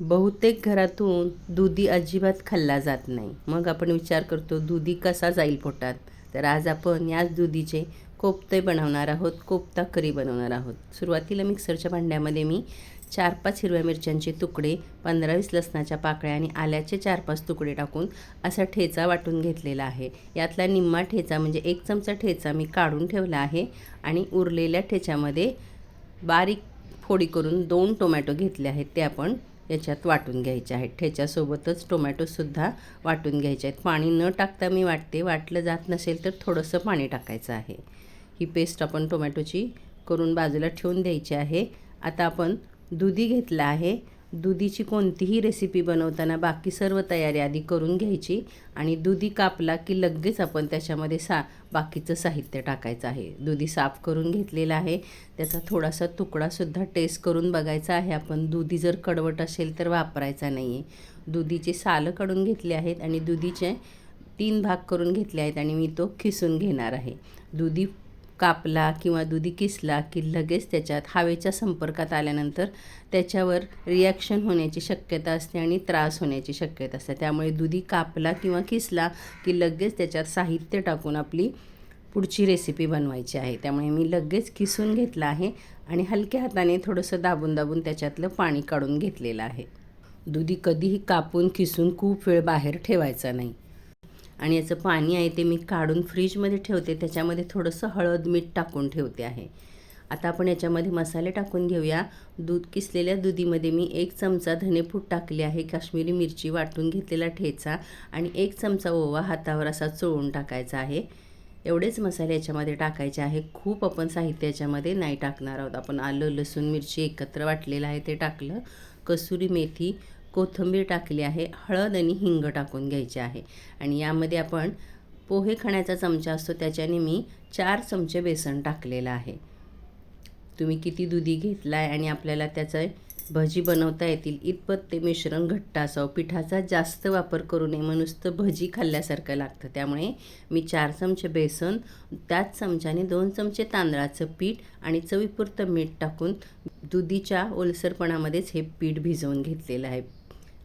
बहुतेक घरातून दुधी अजिबात खाल्ला जात नाही. मग आपण विचार करतो दुधी कसा जाईल पोटात? तर आज आपण याच दुधीचे कोफ्ते बनवणार आहोत कोफ्ता करी बनवणार आहोत. सुरुवातीला मिक्सरच्या भांड्यामध्ये मी चार पाच हिरव्या मिरच्यांचे तुकडे पंधरा वीस लसणाच्या पाकळ्या आणि आल्याचे चार पाच तुकडे टाकून असा ठेचा वाटून घेतलेला आहे. यातला निम्मा ठेचा म्हणजे एक चमचा ठेचा मी काढून ठेवला आहे आणि उरलेल्या ठेच्यामध्ये बारीक फोडी करून दोन टोमॅटो घेतले आहेत ते आपण याच्यात वाटून घ्यायचे आहेत. ठेच्यासोबतच टोमॅटोसुद्धा वाटून घ्यायचे आहेत. पाणी न टाकता मी वाटते वाटलं जात नसेल तर थोडंसं पाणी टाकायचं आहे. ही पेस्ट आपण टोमॅटोची करून बाजूला ठेवून द्यायची आहे. आता आपण दुधी घेतलं आहे. दुधीची कोणतीही रेसिपी बनवताना बाकी सर्व तयारी आधी करून घ्यायची आणि दुधी कापला की लगेच आपण त्याच्यामध्ये सा बाकीचं साहित्य टाकायचं आहे. दुधी साफ करून घेतलेला आहे. त्याचा थोडासा तुकडासुद्धा टेस्ट करून बघायचा आहे. आपण दुधी जर कडवट असेल तर वापरायचा नाही आहे दुधीचे सालं काढून घेतले आहेत आणि दुधीचे तीन भाग करून घेतले आहेत आणि मी तो खिसून घेणार आहे. दुधी कापला किंवा दुधी किसला की लगेच त्याच्यात हवेच्या संपर्कात आल्यानंतर त्याच्यावर रिॲक्शन होण्याची शक्यता असते आणि त्रास होण्याची शक्यता असते. त्यामुळे दुधी कापला किंवा किसला की लगेच त्याच्यात साहित्य टाकून आपली पुढची रेसिपी बनवायची आहे. त्यामुळे मी लगेच किसून घेतला आहे आणि हलक्या हाताने थोडंसं दाबून दाबून त्याच्यातलं पाणी काढून घेतलेलं आहे. दुधी कधीही कापून किसून खूप वेळ बाहेर ठेवायचा नाही. आणि याचं पाणी आहे ते मी काढून फ्रीजमध्ये ठेवते. त्याच्यामध्ये थोडंसं हळद मीठ टाकून ठेवते आहे. आता आपण याच्यामध्ये मसाले टाकून घेऊया. दूध किसलेल्या दुधीमध्ये मी एक चमचा धनेपूड टाकले आहे. काश्मीरी मिरची वाटून घेतलेला ठेचा आणि एक चमचा ओवा हातावर असा चोळून टाकायचा आहे. एवढेच मसाले याच्यामध्ये टाकायचे आहे. खूप आपण साहित्य याच्यामध्ये नाही टाकणार आहोत. आपण आलं लसूण मिरची एकत्र वाटलेलं आहे ते टाकलं. कसुरी मेथी कोथिंबीर टाकली आहे हळद आणि हिंग टाकून घ्यायचे आहे. आणि यामध्ये आपण पोहे खाण्याचा चमचा असतो त्याच्याने मी चार चमचे बेसन टाकलेलं आहे. तुम्ही किती दुधी घेतला आहे आणि आपल्याला त्याचं भजी बनवता येतील इतपत ते मिश्रण घट्ट असावं. पिठाचा जास्त वापर करू नये मग नुसतं भजी खाल्ल्यासारखं लागतं. त्यामुळे मी चार चमचे बेसन त्याच चमच्याने दोन चमचे तांदळाचं पीठ आणि चवीपुरतं मीठ टाकून दुधीच्या ओलसरपणामध्येच हे पीठ भिजवून घेतलेलं आहे.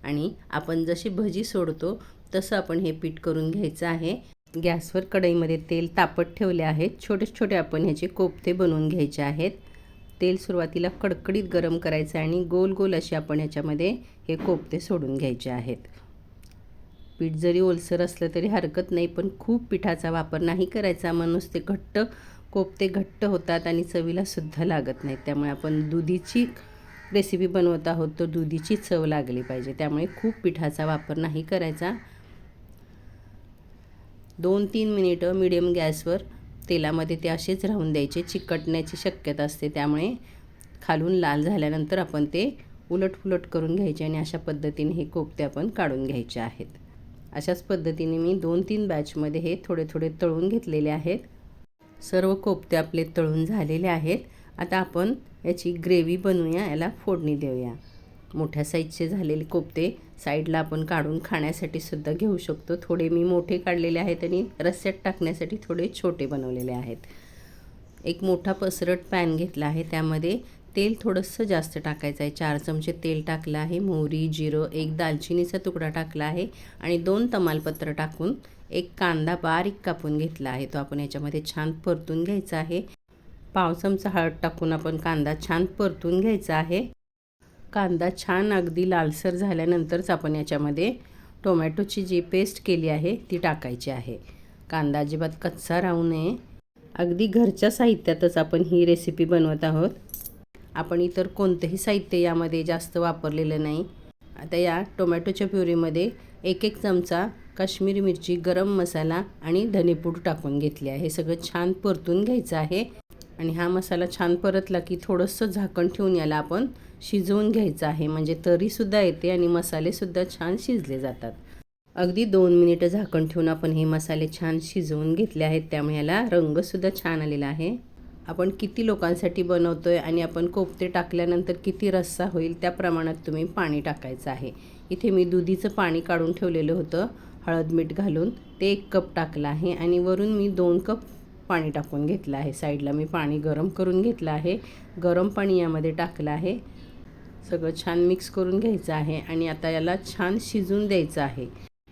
आणि आपण जशी भजी सोडतो तसं आपण हे पीठ करून घ्यायचं आहे. गॅसवर कढईमध्ये तेल तापत ठेवले आहेत छोटे छोटे आपण ह्याचे कोफते बनवून घ्यायचे आहेत. तेल सुरुवातीला कडकडीत गरम करायचं आहे आणि गोल गोल असे आपण ह्याच्यामध्ये हे कोफते सोडून घ्यायचे आहेत. पीठ जरी ओलसर असलं तरी हरकत नाही पण खूप पिठाचा वापर नाही करायचा. म्हणून ते घट्ट कोफते घट्ट होतात आणि चवीला सुद्धा लागत नाहीत त्यामुळे आपण दुधीची रेसिपी बनवत आहोत तर दुधीची चव लागली पाहिजे. त्यामुळे खूप पिठाचा वापर नाही करायचा. दोन तीन मिनिटं मिडियम गॅसवर तेलामध्ये ते असेच राहून द्यायचे. चिकटण्याची शक्यता असते. त्यामुळे खालून लाल झाल्यानंतर आपण ते उलटफुलट करून घ्यायचे आणि अशा पद्धतीने हे कोफते आपण काढून घ्यायचे आहेत. अशाच पद्धतीने मी दोन तीन बॅचमध्ये हे थोडे थोडे तळून घेतलेले आहेत. सर्व कोफते आपले तळून झालेले आहेत. आता आपण याची ग्रेव्ही बनवूया याला फोडणी देऊया. मोठ्या साईजचे झालेले कोफते साईडला आपण काढून खाण्यासाठी सुद्धा घेऊ शकतो. थोडे मी मोठे काढलेले आहेत आणि रस्स्यात टाकण्यासाठी थोडे छोटे बनवलेले आहेत. एक मोठा पसरट पॅन घेतला आहे त्यामध्ये तेल थोडंसं जास्त टाकायचं आहे. चार चमचे तेल टाकलं आहे मोहरी जिरं एक दालचिनीचा तुकडा टाकला आहे आणि दोन तमालपत्र टाकून एक कांदा बारीक कापून घेतला आहे. तो आपण याच्यामध्ये छान परतून घ्यायचा आहे. पाव चमचा हळद टाकून आपण कांदा छान परतून घ्यायचा आहे. कांदा छान अगदी लालसर झाल्यानंतरच आपण याच्यामध्ये टोमॅटोची जी पेस्ट केली आहे ती टाकायची आहे. कांदा अजिबात कच्चा राहू नये. अगदी घरच्या साहित्यातच आपण ही रेसिपी बनवत आहोत. आपण इतर कोणतंही साहित्य यामध्ये जास्त वापरलेलं नाही. आता या टोमॅटोच्या प्युरीमध्ये एक एक चमचा काश्मीरी मिरची गरम मसाला आणि धनेपूड टाकून घेतली आहे. हे सगळं छान परतून घ्यायचं आहे. आणि हा मसाला छान परतला की थोडंसं झाकण ठेवून याला आपण शिजवून घ्यायचं आहे. म्हणजे तरीसुद्धा येते आणि मसालेसुद्धा छान शिजले जातात. अगदी दोन मिनिटं झाकण ठेवून आपण हे मसाले छान शिजवून घेतले आहेत. त्यामुळे याला रंगसुद्धा छान आलेला आहे. आपण किती लोकांसाठी बनवतो आहे आणि आपण कोफते टाकल्यानंतर किती रस्सा होईल त्या प्रमाणात तुम्ही पाणी टाकायचं आहे. इथे मी दुधीचं पाणी काढून ठेवलेलं होतं. हळद मीठ घालून ते एक कप टाकलं आहे आणि वरून मी दोन कप पाणी टाकून घेतलं आहे. साईडला मी पाणी गरम करून घेतलं आहे. गरम पाणी यामध्ये टाकलं आहे. सगळं छान मिक्स करून घ्यायचं आहे आणि आता याला छान शिजून द्यायचं आहे.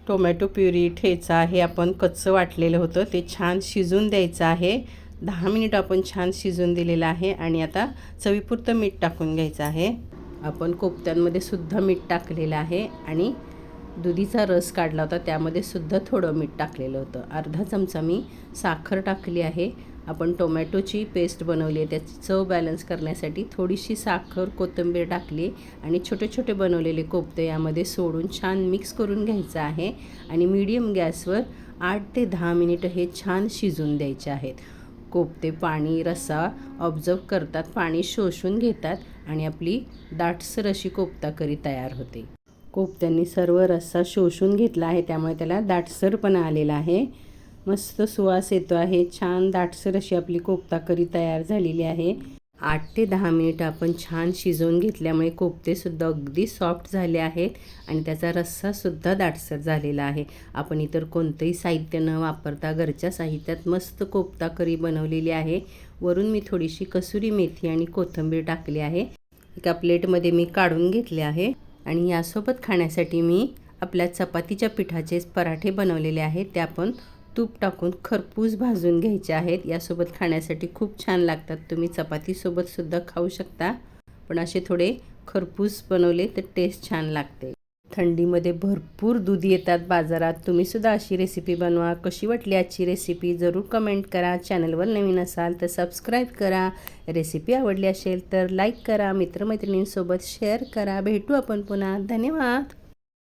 टोमॅटो प्युरी ठेचा हे आपण कच्चं वाटलेलं होतं ते छान शिजून द्यायचं आहे. दहा मिनिट आपण छान शिजून दिलेलं आहे आणि आता चवीपुरतं मीठ टाकून घ्यायचं आहे. आपण कोफ्त्यांमध्ये सुद्धा मीठ टाकलेलं आहे आणि दुधीचा रस काढला होता त्यामध्ये सुद्धा थोडं मीठ टाकलेलं होतं. अर्धा चमचा मी साखर टाकली आहे. आपण टोमॅटोची पेस्ट बनवली आहे त्याची चव बॅलन्स करण्यासाठी थोडीशी साखर कोथिंबीर टाकली आणि छोटे छोटे बनवलेले कोफ्ते यामध्ये सोडून छान मिक्स करून घ्यायचं आहे आणि मीडियम गॅसवर आठ ते दहा मिनिटं हे छान शिजून द्यायचे आहेत. कोपते पाणी रस्सा ऑब्झर्व करतात पाणी शोषून घेतात आणि आपली दाटसर अशी कोफ्ता करी तयार होते. कोफ्त्यांनी सर्व रस्सा शोषून घेतला आहे त्यामुळे त्याला दाटसरपणा आलेला आहे. मस्त सुवास येतो आहे. छान दाटसर अशी आपली कोफ्ता करी तयार झालेली आहे. आठ ते दहा मिनिट आपण छान शिजवून घेतल्यामुळे कोफ्तेसुद्धा अगदी सॉफ्ट झाले आहेत आणि त्याचा रस्सासुद्धा दाटसर झालेला आहे. आपण इतर कोणतंही साहित्य न वापरता घरच्या साहित्यात मस्त कोफ्ता करी बनवलेली आहे. वरून मी थोडीशी कसुरी मेथी आणि कोथिंबीर टाकली आहे. एका प्लेटमध्ये मी काढून घेतले आहे. आणि यासोबत खाण्यासाठी मी आपल्या चपातीच्या पिठाचे पराठे बनवलेले आहेत. ते आपण तूप टाकून खरपूस भाजून घ्यायचे आहेत. यासोबत खाण्यासाठी खूप छान लागतात. तुम्ही चपातीसोबतसुद्धा खाऊ शकता. पण असे थोडे खरपूस बनवले तर टेस्ट छान लागते. थंडीमध्ये भरपूर दूध येतात बाजारात. तुम्हीसुद्धा अशी रेसिपी बनवा. कशी वाटली आजची रेसिपी जरूर कमेंट करा. चॅनलवर नवीन असाल तर सबस्क्राईब करा. रेसिपी आवडली असेल तर लाईक करा. मित्रमैत्रिणींसोबत शेअर करा. भेटू आपण पुन्हा. धन्यवाद!